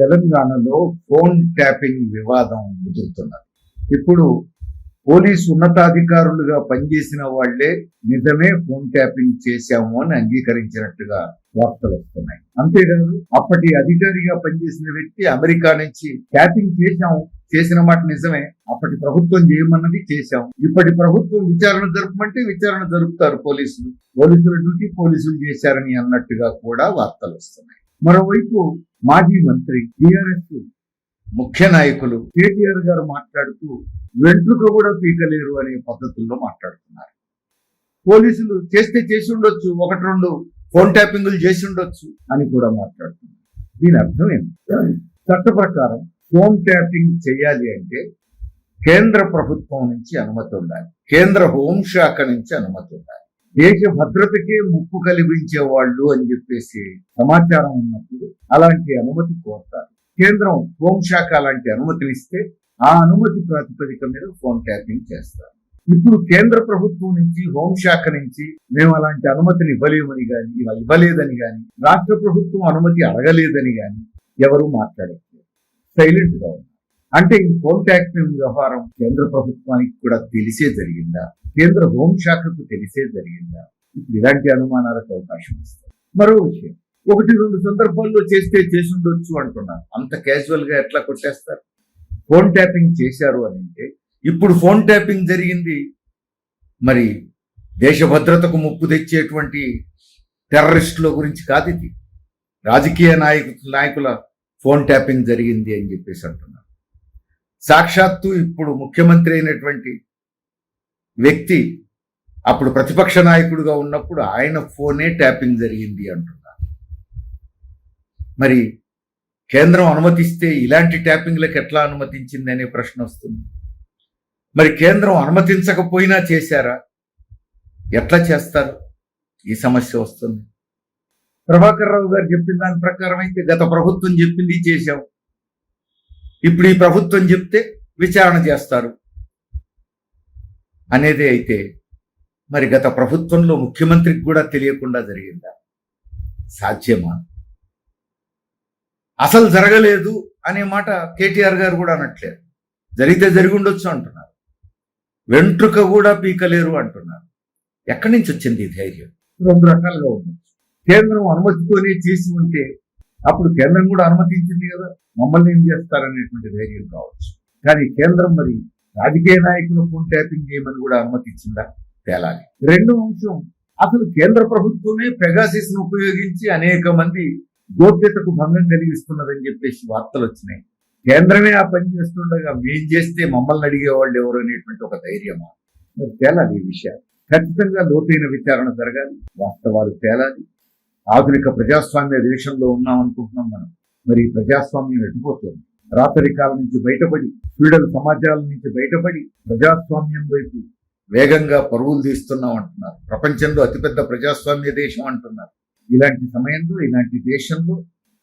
తెలంగాణలో phone tapping వివాదం ముదురుతున్నది. ఇప్పుడు పోలీసు ఉన్నతాధికారులుగా పనిచేసిన వాళ్ళే నిజమే ఫోన్ ట్యాపింగ్ చేశాము అని అంగీకరించినట్టుగా వార్తలు వస్తున్నాయి. అంతేకాదు అప్పటి అధికారిగా పనిచేసిన వ్యక్తి అమెరికా నుంచి ట్యాపింగ్ చేశాము చేసిన మాట నిజమే అప్పటి ప్రభుత్వం చేయమన్నది చేశాం. ఇప్పటి ప్రభుత్వం విచారణ జరపమంటే విచారణ జరుపుతారు పోలీసులు. పోలీసుల డ్యూటీ పోలీసులు చేశారని అన్నట్టుగా కూడా వార్తలు వస్తున్నాయి. మరోవైపు మాజీ మంత్రి టిఆర్ఎస్ ముఖ్య నాయకులు కేటీఆర్ గారు మాట్లాడుతూ వెంట్రుక కూడా పీకలేరు అనే పద్ధతుల్లో మాట్లాడుతున్నారు. పోలీసులు చేస్తే చేసి ఉండొచ్చు ఒకటి రెండు ఫోన్ ట్యాపింగ్లు చేసి ఉండొచ్చు అని కూడా మాట్లాడుతున్నారు. దీని అర్థం ఏంటి చట్ట ప్రకారం ఫోన్ ట్యాపింగ్ చేయాలి అంటే కేంద్ర ప్రభుత్వం నుంచి అనుమతి ఉండాలి. కేంద్ర హోంశాఖ నుంచి అనుమతి ఉండాలి. దేశ భద్రతకే ముప్పు కలిగించే వాళ్ళు అని చెప్పేసి సమాచారం ఉన్నప్పుడు అలాంటి అనుమతి కోరతారు. కేంద్రం హోంశాఖ అలాంటి అనుమతులు ఇస్తే ఆ అనుమతి ప్రాతిపదిక మీద ఫోన్ ట్యాపింగ్ చేస్తారు. ఇప్పుడు కేంద్ర ప్రభుత్వం నుంచి హోంశాఖ నుంచి మేము అలాంటి అనుమతిని ఇవ్వలేమని కానీ ఇలా ఇవ్వలేదని కానీ రాష్ట్ర ప్రభుత్వం అనుమతి అడగలేదని కానీ ఎవరు మాట్లాడట్లేదు. సైలెంట్గా అంటే ఈ ఫోన్ ట్యాపింగ్ వ్యవహారం కేంద్ర ప్రభుత్వానికి కూడా తెలిసే జరిగిందా? కేంద్ర హోంశాఖకు తెలిసే జరిగిందా? ఇప్పుడు ఇలాంటి అనుమానాలకు అవకాశం ఇస్తారు మరో విషయం ఒకటి రెండు సందర్భాల్లో చేస్తే చేసి ఉండొచ్చు అంటున్నారు. అంత క్యాజువల్గా ఎట్లా కొట్టేస్తారు? ఫోన్ ట్యాపింగ్ చేశారు అని అంటే ఇప్పుడు ఫోన్ ట్యాపింగ్ జరిగింది. మరి దేశ భద్రతకు ముప్పు తెచ్చేటువంటి టెర్రరిస్టుల గురించి కాదు ఇది. రాజకీయ నాయకు నాయకుల ఫోన్ ట్యాపింగ్ జరిగింది అని చెప్పేసి అంటున్నారు. సాక్షాత్తు ఇప్పుడు ముఖ్యమంత్రి అయినటువంటి వ్యక్తి అప్పుడు ప్రతిపక్ష నాయకుడిగా ఉన్నప్పుడు ఆయన ఫోనే ట్యాపింగ్ జరిగింది అంటున్నారు. మరి కేంద్రం అనుమతిస్తే ఇలాంటి ట్యాపింగ్లకు ఎట్లా అనుమతించింది అనే ప్రశ్న వస్తుంది. మరి కేంద్రం అనుమతించకపోయినా చేశారా? ఎట్లా చేస్తారు? ఈ సమస్య వస్తుంది. ప్రభాకర్ రావు గారు చెప్పిన దాని ప్రకారం అయితే గత ప్రభుత్వం చెప్పింది చేశాం. ఇప్పుడు ఈ ప్రభుత్వం చెప్తే విచారణ చేస్తారు. అనేది అయితే మరి గత ప్రభుత్వంలో ముఖ్యమంత్రికి కూడా తెలియకుండా జరిగిందా? సాధ్యమా? అసలు జరగలేదు అనే మాట కేటీఆర్ గారు కూడా అనట్లేదు. జరిగితే జరిగి ఉండొచ్చు అంటున్నారు. వెంట్రుక కూడా పీకలేరు అంటున్నారు. ఎక్కడి నుంచి వచ్చింది ఈ ధైర్యం? రెండు రకాలుగా ఉండొచ్చు. కేంద్రం అనుమతితోనే చేసి ఉంటే అప్పుడు కేంద్రం కూడా అనుమతించింది కదా. మమ్మల్ని ఏం చేస్తారనేటువంటి ధైర్యం కావచ్చు. కానీ కేంద్రం మరి రాజకీయ నాయకులు ఫోన్ ట్యాపింగ్ చేయమని కూడా అనుమతించిందా తేలాలి. రెండో అంశం అసలు కేంద్ర ప్రభుత్వమే పెగాసిస్ను ఉపయోగించి అనేక మంది గోప్యతకు భంగం కలిగిస్తున్నదని చెప్పేసి వార్తలు వచ్చినాయి. కేంద్రమే ఆ పని చేస్తుండగా మేం చేస్తే మమ్మల్ని అడిగేవాళ్ళు ఎవరు అనేటువంటి ఒక ధైర్యమా? మరి తేలాలి ఈ విషయాలు. ఖచ్చితంగా లోతైన విచారణ జరగాలి. వాస్తవాలు తేలాలి. ఆధునిక ప్రజాస్వామ్య దేశంలో ఉన్నాం అనుకుంటున్నాం మనం. మరి ప్రజాస్వామ్యం ఎటుపోతుంది? రాత్రి కాలం నుంచి బయటపడి ఫ్యూడల్ సమాజాల నుంచి బయటపడి ప్రజాస్వామ్యం వైపు వేగంగా పరుగులు తీస్తున్నాం అంటున్నారు. ప్రపంచంలో అతిపెద్ద ప్రజాస్వామ్య దేశం అంటున్నారు. ఇలాంటి సమయంలో ఇలాంటి దేశంలో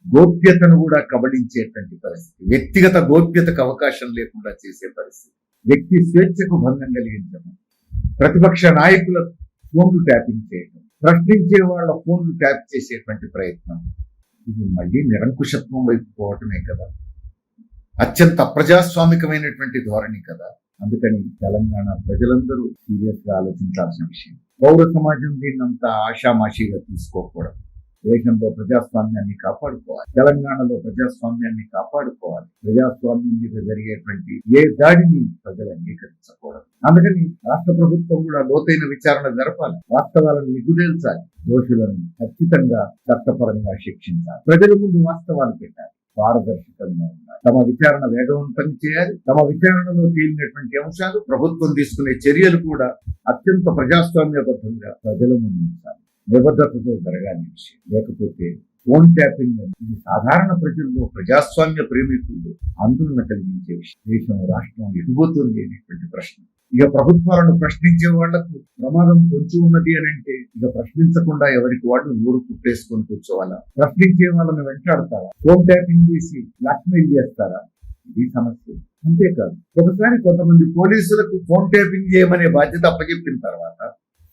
గోప్యతను కూడా కబళించేటువంటి పరిస్థితి. వ్యక్తిగత గోప్యతకు అవకాశం లేకుండా చేసే పరిస్థితి. వ్యక్తి స్వేచ్ఛకు భంగం కలిగించడం. ప్రతిపక్ష నాయకుల ఫోన్లు ట్యాపింగ్ చేయడం. ప్రశ్నించే వాళ్ళ ఫోన్లు ట్యాప్ చేసేటువంటి ప్రయత్నం. ఇది మళ్ళీ నిరంకుశత్వం వైపు పోవటమే కదా. అత్యంత ప్రజాస్వామికమైనటువంటి ధోరణి కదా. అందుకని తెలంగాణ ప్రజలందరూ సీరియస్గా ఆలోచించాల్సిన విషయం. పౌర సమాజం దీన్నంతా ఆషామాషిగా తీసుకోకూడదు. దేశంలో ప్రజాస్వామ్యాన్ని కాపాడుకోవాలి. తెలంగాణలో ప్రజాస్వామ్యాన్ని కాపాడుకోవాలి. ప్రజాస్వామ్యం మీద జరిగేటువంటి ఏ దాడిని ప్రజలు అంగీకరించకూడదు. అందుకని రాష్ట్ర ప్రభుత్వం కూడా లోతైన విచారణ జరపాలి. వాస్తవాలను నిగుదేల్చాలి. దోషులను ఖచ్చితంగా చట్టపరంగా శిక్షించాలి. ప్రజల ముందు వాస్తవాలు పెట్టాలి. పారదర్శకంగా ఉండాలి. తమ విచారణ వేగవంతం చేయాలి. తమ విచారణలో తేలినటువంటి అంశాలు ప్రభుత్వం తీసుకునే చర్యలు కూడా అత్యంత ప్రజాస్వామ్యబద్ధంగా ప్రజల ముందు ఉంచాలి. నిబద్ధతతో జరగాలి విషయం లేకపోతే ఫోన్ ట్యాపింగ్ ఇది సాధారణ ప్రజల్లో ప్రజాస్వామ్య ప్రేమికుల్లో ఆందోళన కలిగించే విషయం. దేశం రాష్ట్రం ఎదుగుతుంది అనేటువంటి ప్రశ్న. ఇక ప్రభుత్వాలను ప్రశ్నించే వాళ్ళకు ప్రమాదం పొంచి ఉన్నది అని అంటే ఇక ప్రశ్నించకుండా ఎవరికి వాళ్ళు నోరు కుట్టేసుకొని కూర్చోవాలా? ప్రశ్నించే వాళ్ళని వెంటాడతారా? ఫోన్ ట్యాపింగ్ చేసి బ్లాక్మెయిల్ చేస్తారా? ఇది సమస్య. అంతేకాదు ఒకసారి కొంతమంది పోలీసులకు ఫోన్ ట్యాపింగ్ చేయమనే బాధ్యత అప్పచెప్పిన తర్వాత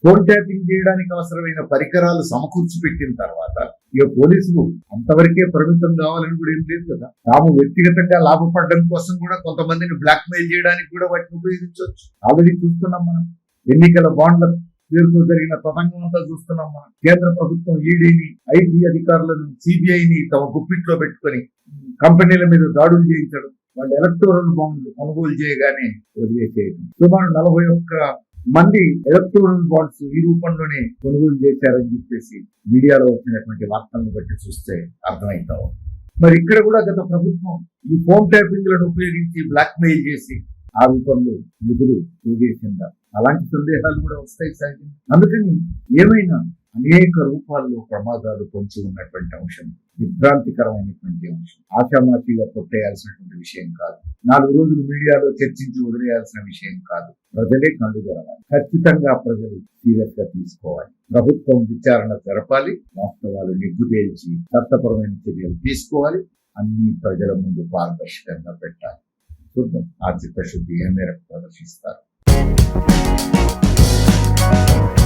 ఫోన్ ట్యాపింగ్ చేయడానికి అవసరమైన పరికరాలు సమకూర్చి పెట్టిన తర్వాత ఇక పోలీసులు అంతవరకే పరిమితం కావాలని కూడా ఏం లేదు కదా. తాము వ్యక్తిగతంగా లాభపడడం కోసం కూడా కొంతమందిని బ్లాక్ మెయిల్ చేయడానికి కూడా వాటిని ఉపయోగించవచ్చు. ఆల్రెడీ చూస్తున్నాం మనం. ఎన్నికల బాండ్ల పేరుతో జరిగిన తతంగం అంతా చూస్తున్నాం మనం. కేంద్ర ప్రభుత్వం ఈడీని ఐటీ అధికారులను సిబిఐని తమ గుప్పిట్లో పెట్టుకొని కంపెనీల మీద దాడులు చేయించడం వాళ్ళు ఎలక్టోరల్ బాండ్లు కొనుగోలు చేయగానే వదిలేసేయడం సుమారు నలభై ఒక్క మంది ఎలక్ట్రానిక్ బాండ్స్ ఈ రూపంలోనే కొనుగోలు చేశారని చెప్పేసి మీడియాలో వచ్చినటువంటి వార్తలను బట్టి చూస్తే అర్థమవుతావు మరి ఇక్కడ కూడా గత ప్రభుత్వం ఈ ఫోన్ ట్యాపింగ్లను ఉపయోగించి బ్లాక్ మెయిల్ చేసి ఆ రూపంలో నిధులు పోగేసిందా? అలాంటి సందేహాలు కూడా వస్తాయి సాగింది అందుకని ఏమైనా అనేక రూపాల్లో ప్రమాదాలు పొంచి ఉన్నటువంటి అంశం. విభ్రాంతికరమైనటువంటి అంశం. ఆషామాషిగా కొట్టేయాల్సినటువంటి విషయం కాదు. నాలుగు రోజులు మీడియాలో చర్చించి వదిలేయాల్సిన విషయం కాదు. ప్రజలే కళ్ళు తెరవాలి. ఖచ్చితంగా ప్రజలు సీరియస్గా తీసుకోవాలి. ప్రభుత్వం విచారణ జరపాలి. వాస్తవాలు నిగ్గుదేల్చి చట్టపరమైన చర్యలు తీసుకోవాలి. అన్ని ప్రజల ముందు పారదర్శకంగా పెట్టాలి. చూద్దాం. ఆర్థిక శుద్ధి ఏ మేరకు ప్రదర్శిస్తారు?